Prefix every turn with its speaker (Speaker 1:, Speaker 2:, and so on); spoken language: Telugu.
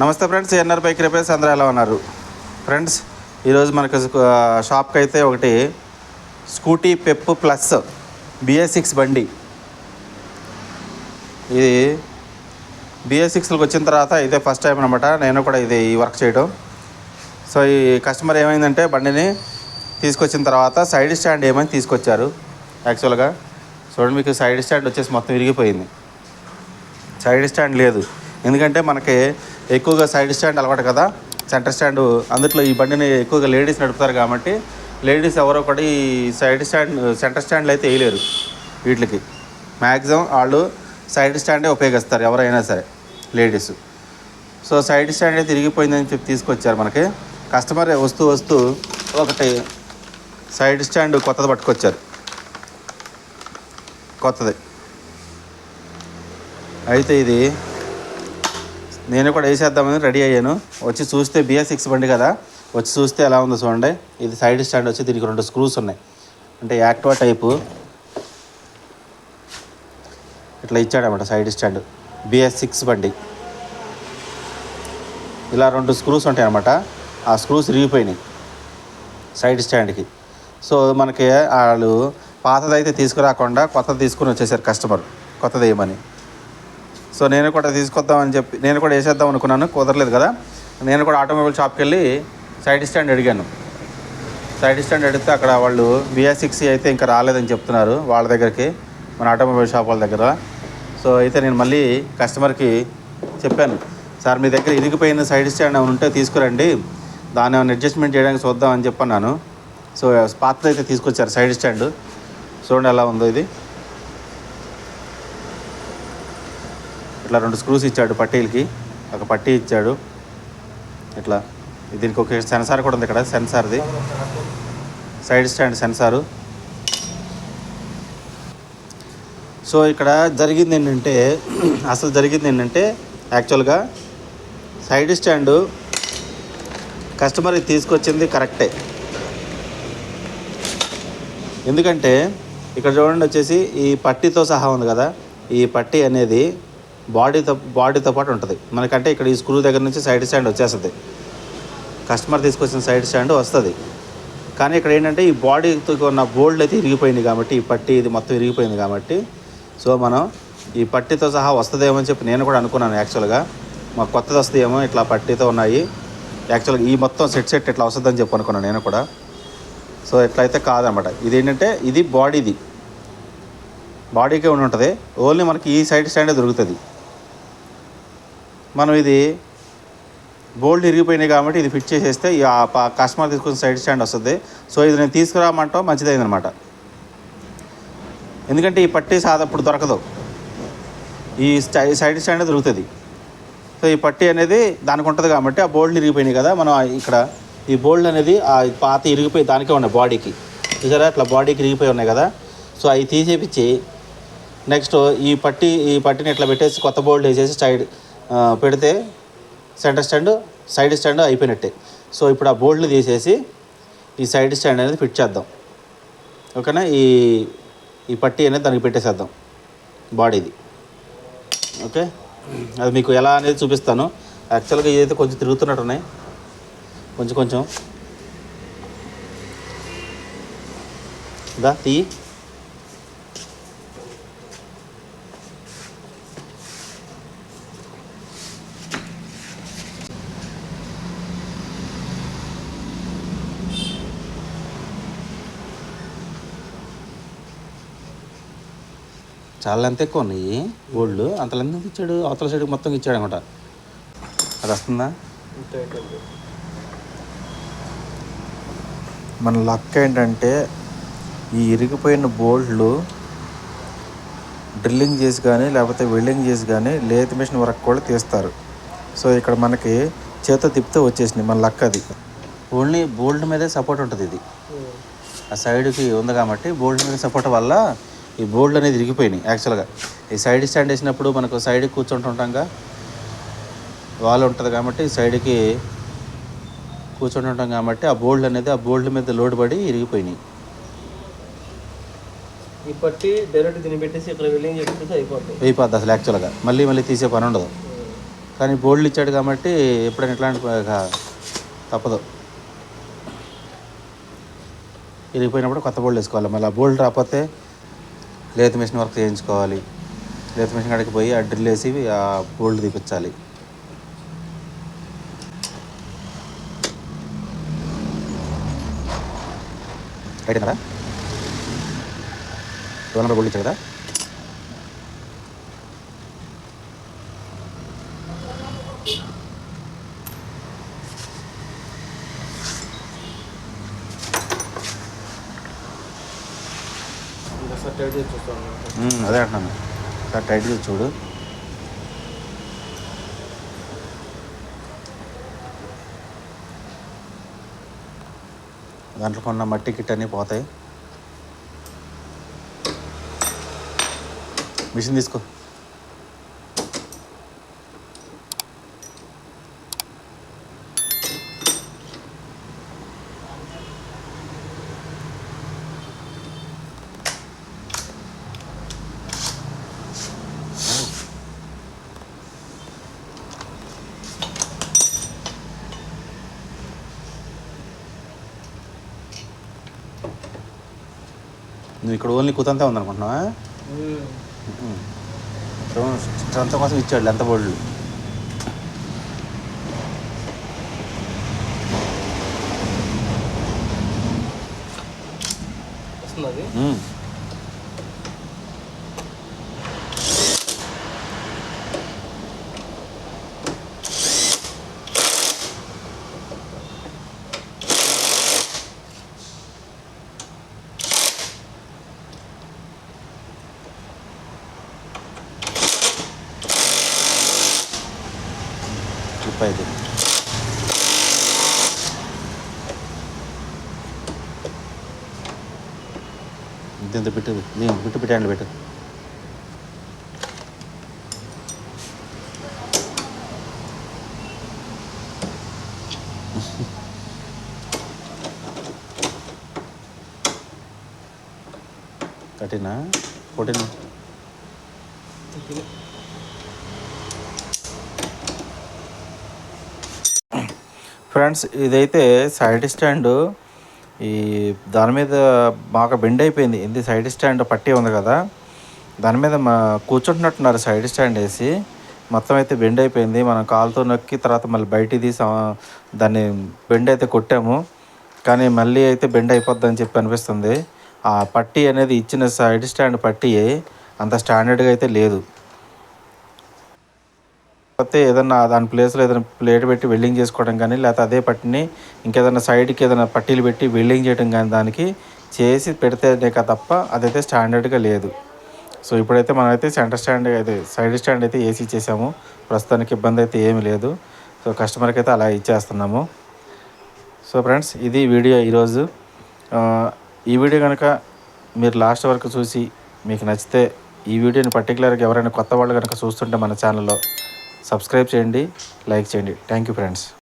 Speaker 1: నమస్తే ఫ్రెండ్స్ ఎన్ఆర్ బైక్ రిపేర్స్ అందరూ ఎలా ఉన్నారు? ఫ్రెండ్స్ ఈరోజు మనకు షాప్కి అయితే ఒకటి Scooty Pep Plus B S six బండి. ఇది బిఎస్ సిక్స్కి వచ్చిన తర్వాత ఇదే ఫస్ట్ టైం అనమాట నేను కూడా ఇది ఈ వర్క్ చేయడం సో ఈ కస్టమర్ ఏమైందంటే బండిని తీసుకొచ్చిన తర్వాత సైడ్ స్టాండ్ ఏమని తీసుకొచ్చారు. యాక్చువల్గా చూడండి మీకు సైడ్ స్టాండ్ వచ్చేసి మొత్తం విరిగిపోయింది సైడ్ స్టాండ్ లేదు. ఎందుకంటే మనకి ఎక్కువగా సైడ్ స్టాండ్ అలవాటు కదా సెంటర్ స్టాండ్ అందుట్లో ఈ బండిని ఎక్కువగా లేడీస్ నడుపుతారు కాబట్టి లేడీస్ ఎవరో కూడా ఈ సైడ్ స్టాండ్ సెంటర్ స్టాండ్లు అయితే వేయలేరు వీటికి. మ్యాక్సిమం వాళ్ళు సైడ్ స్టాండే ఉపయోగిస్తారు ఎవరైనా సరే లేడీస్. సో సైడ్ స్టాండే తిరిగిపోయిందని చెప్పి తీసుకొచ్చారు మనకి. కస్టమర్ వస్తూ వస్తూ ఒకటి సైడ్ స్టాండ్ కొత్తది పట్టుకొచ్చారు. కొత్తది. అయితే ఇది నేను కూడా వేసేద్దామని రెడీ అయ్యాను. వచ్చి చూస్తే బిఎస్ సిక్స్ బండి కదా. వచ్చి చూస్తే ఎలా ఉందో చూడండి. ఇది సైడ్ స్టాండ్ వచ్చి దీనికి రెండు స్క్రూస్ ఉన్నాయి. అంటే యాక్టివా టైపు. ఇట్లా ఇచ్చాడనమాట సైడ్ స్టాండ్ బిఎస్ సిక్స్ బండి. ఇలా రెండు స్క్రూస్ ఉంటాయి అనమాట ఆ స్క్రూస్ విరిగిపోయినాయి సైడ్ స్టాండ్కి సో మనకి వాళ్ళు పాతదైతే తీసుకురాకుండా కొత్తది తీసుకుని వచ్చేసారు కస్టమర్ కొత్తది ఏమని? సో నేను కూడా తీసుకొద్దామని చెప్పి నేను కూడా వేసేద్దాం అనుకున్నాను కుదరలేదు కదా. నేను కూడా ఆటోమొబైల్ షాప్కి వెళ్ళి సైడ్ స్టాండ్ అడిగాను. సైడ్ స్టాండ్ అడిగితే అక్కడ వాళ్ళు బిఎస్ సిక్స్ అయితే ఇంకా రాలేదని చెప్తున్నారు వాళ్ళ దగ్గరికి మన ఆటోమొబైల్ షాప్ వాళ్ళ దగ్గర. సో అయితే నేను మళ్ళీ కస్టమర్కి చెప్పాను సార్ మీ దగ్గర ఇరిగిపోయిన సైడ్ స్టాండ్ ఏమైనా ఉంటే తీసుకురండి దాన్ని ఏమైనా అడ్జస్ట్మెంట్ చేయడానికి చూద్దామని చెప్పన్నాను. సో పాత్ర అయితే తీసుకొచ్చారు సైడ్ స్టాండ్. చూడండి ఎలా ఉందో ఇది. ఇట్లా రెండు స్క్రూస్ ఇచ్చాడు పట్టీలకి. ఒక పట్టీ ఇచ్చాడు. ఇట్లా. దీనికి ఒక సెన్సార్ కూడా ఉంది ఇక్కడ సెన్సార్ది. Side stand sensor. సో ఇక్కడ జరిగింది ఏంటంటే అసలు జరిగింది ఏంటంటే యాక్చువల్గా సైడ్ స్టాండు కస్టమర్ తీసుకొచ్చింది కరెక్టే. ఎందుకంటే ఇక్కడ చూడండి వచ్చేసి ఈ పట్టీతో సహా ఉంది కదా ఈ పట్టీ అనేది బాడీతో బాడీతో పాటు ఉంటుంది. మనకంటే ఇక్కడ ఈ స్క్రూ దగ్గర నుంచి సైడ్ స్టాండ్ వచ్చేస్తుంది. కస్టమర్ తీసుకొచ్చిన సైడ్ స్టాండ్ వస్తుంది. కానీ ఇక్కడ ఏంటంటే ఈ బాడీతో ఉన్న బోల్డ్ అయితే ఇరిగిపోయింది కాబట్టి ఈ పట్టీ ఇది మొత్తం ఇరిగిపోయింది కాబట్టి సో మనం ఈ పట్టీతో సహా వస్తుందేమో అని చెప్పి నేను కూడా అనుకున్నాను యాక్చువల్గా. మాకు కొత్తది వస్తుందేమో ఇట్లా పట్టీతో ఉన్నాయి. యాక్చువల్గా ఈ మొత్తం సెట్ సెట్ ఇట్లా వస్తుందని చెప్పి అనుకున్నాను నేను కూడా. సో ఇట్లయితే కాదనమాట. ఇది ఏంటంటే ఇది బాడీది. బాడీకే ఉండి ఉంటుంది. ఓన్లీ మనకి ఈ సైడ్ స్టాండే దొరుకుతుంది. మనం ఇది బోల్డ్ ఇరిగిపోయినాయి కాబట్టి ఇది ఫిట్ చేసేస్తే ఆ కస్టమర్ తీసుకున్న సైడ్ స్టాండ్ వస్తుంది. సో ఇది నేను తీసుకురామంటాం మంచిదైందనమాట ఎందుకంటే ఈ పట్టీ సాదా ఇప్పుడు దొరకదు. ఈ సైడ్ స్టాండ్ దొరుకుతుంది. సో ఈ పట్టీ అనేది దానికి ఉంటుంది కాబట్టి ఆ బోల్డ్ ఇరిగిపోయినాయి కదా మనం ఇక్కడ ఈ బోల్డ్ అనేది ఆ పాత ఇరిగిపోయి దానికే ఉన్నాయి బాడీకి. చూసారా? అట్లా బాడీకి ఇరిగిపోయి ఉన్నాయి కదా. సో అవి తీసేపించి నెక్స్ట్ ఈ పట్టి ఈ పట్టిని ఇట్లా పెట్టేసి కొత్త బోల్డ్ వేసేసి సైడ్ పెడితే సెంటర్ స్టాండ్ సైడ్ స్టాండ్ అయిపోయినట్టే. సో ఇప్పుడు ఆ బోల్డ్ని తీసేసి ఈ సైడ్ స్టాండ్ అనేది ఫిట్ చేద్దాం. ఓకేనా? ఈ ఈ పట్టి అనేది దానికి పెట్టేసేద్దాం. బాడీది. ఓకే? అది మీకు ఎలా అనేది చూపిస్తాను. యాక్చువల్గా ఇదైతే కొంచెం తిరుగుతున్నట్టు ఉన్నాయి కొంచెం కొంచెం. దా తీ చాలా లెంత్ ఎక్కువ ఉన్నాయి. గోల్డ్ అంత లెంత్ ఎంత ఇచ్చాడు? అవతల సైడ్కి మొత్తం ఇచ్చాడు అనమాట అది వస్తుందా?
Speaker 2: మన లక్ ఏంటంటే ఈ ఇరిగిపోయిన బోల్ట్లు డ్రిల్లింగ్ చేసి కానీ లేకపోతే వెల్డింగ్ చేసి కానీ లేత్ మిషన్ వర్క్ కూడా తీస్తారు. సో ఇక్కడ మనకి చేత తిప్పితే వచ్చేసింది మన లక్ అది.
Speaker 1: ఓన్లీ బోల్డ్ మీదే సపోర్ట్ ఉంటుంది ఇది. ఆ సైడ్కి ఉంది కాబట్టి బోల్డ్ మీద సపోర్ట్ వల్ల ఈ బోల్డ్ అనేది ఇరిగిపోయినాయి యాక్చువల్గా ఈ సైడ్ స్టాండ్ వేసినప్పుడు మనకు సైడ్కి కూర్చుంటుంటాంగా వాల్ ఉంటుంది కాబట్టి సైడ్కి కూర్చుంటుంటాం కాబట్టి ఆ బోల్డ్ అనేది ఆ బోల్డ్ మీద లోడ్ పడి ఇరిగిపోయినాయి.
Speaker 3: ఈ పట్టి డైరెక్ట్ దీన్ని పెట్టేసి ఇక్కడ అయిపోతుంది.
Speaker 1: అయిపోద్ది అసలు యాక్చువల్గా మళ్ళీ మళ్ళీ తీసే పని ఉండదు. కానీ బోల్డ్లు ఇచ్చాడు కాబట్టి ఎప్పుడైనా ఇట్లాంటి ఇక తప్పదు. ఇరిగిపోయినప్పుడు కొత్త బోల్డ్ వేసుకోవాలి. మళ్ళీ ఆ బోల్డ్ రాకపోతే లేత్ మిషన్ వర్క్ చేయించుకోవాలి. లేత్ మిషన్ కాడికి పోయి ఆ డ్రిల్ వేసి ఆ బోల్డ్ తీపించాలి రైట్ కదా రెండు బోల్డ్ ఇచ్చాడు కదా
Speaker 2: ఇంకోసారి టైట్ చేసి చూస్తాను
Speaker 1: ఉమ్, అదే అంటున్నాను. సార్ టైట్ చేసి చూడు. దాంట్లో కొన్న మట్టి కిట్ అన్నీ పోతాయి. మిషన్ తీసుకో. నువ్వు ఇక్కడ ఓన్లీ కుతంతా ఉందనుకుంటున్నావా? స్ట్రెంత్ కోసం ఇచ్చాడు ఎంత బోల్డ్.
Speaker 2: వస్తుంది இப்போ
Speaker 1: இது ഇത് എന്ത് വിട്ട് നീ വിട്ട് വിട്ടാണല്ലോ വിട്ട് കട്ടിനാ കൊട്ടിനാ ఫ్రెండ్స్ ఇదైతే సైడ్ స్టాండ్. ఈ దాని మీద బాగా బెండ్ అయిపోయింది. ఇది సైడ్ స్టాండ్ పట్టి ఉంది కదా. దాని మీద మా కూర్చుంటున్నట్టున్నారు సైడ్ స్టాండ్ వేసి. మొత్తం అయితే బెండ్ అయిపోయింది. మనం కాలుతో నొక్కి తర్వాత మళ్ళీ బయట తీసి. దాన్ని బెండ్ అయితే కొట్టాము. కానీ మళ్ళీ అయితే బెండ్ అయిపోద్ది అని చెప్పి అనిపిస్తుంది. ఆ పట్టి అనేది ఇచ్చిన సైడ్ స్టాండ్ పట్టి అంత స్టాండర్డ్గా అయితే లేదు. లేకపోతే ఏదన్నా దాని ప్లేస్లో ఏదైనా ప్లేట్ పెట్టి వెల్డింగ్ చేసుకోవడం కానీ లేకపోతే అదే పట్టిని ఇంకేదైనా సైడ్కి ఏదైనా పట్టీలు పెట్టి వెల్డింగ్ చేయడం కానీ దానికి చేసి పెడితేనే కా తప్ప అదైతే స్టాండర్డ్గా లేదు. సో ఇప్పుడైతే మనమైతే సెంటర్ స్టాండ్ అయితే సైడ్ స్టాండ్ అయితే ఏసీ ఇచ్చేసాము ప్రస్తుతానికి ఇబ్బంది అయితే ఏమీ లేదు. సో కస్టమర్కి అయితే అలా ఇచ్చేస్తున్నాము. సో ఫ్రెండ్స్ ఇది వీడియో ఈరోజు. ఈ వీడియో కనుక మీరు లాస్ట్ వరకు చూసి మీకు నచ్చితే ఈ వీడియోని పర్టికులర్గా ఎవరైనా కొత్త వాళ్ళు కనుక చూస్తుంటే మన ఛానల్లో సబ్స్క్రైబ్ చేయండి లైక్ చేయండి. Thank you friends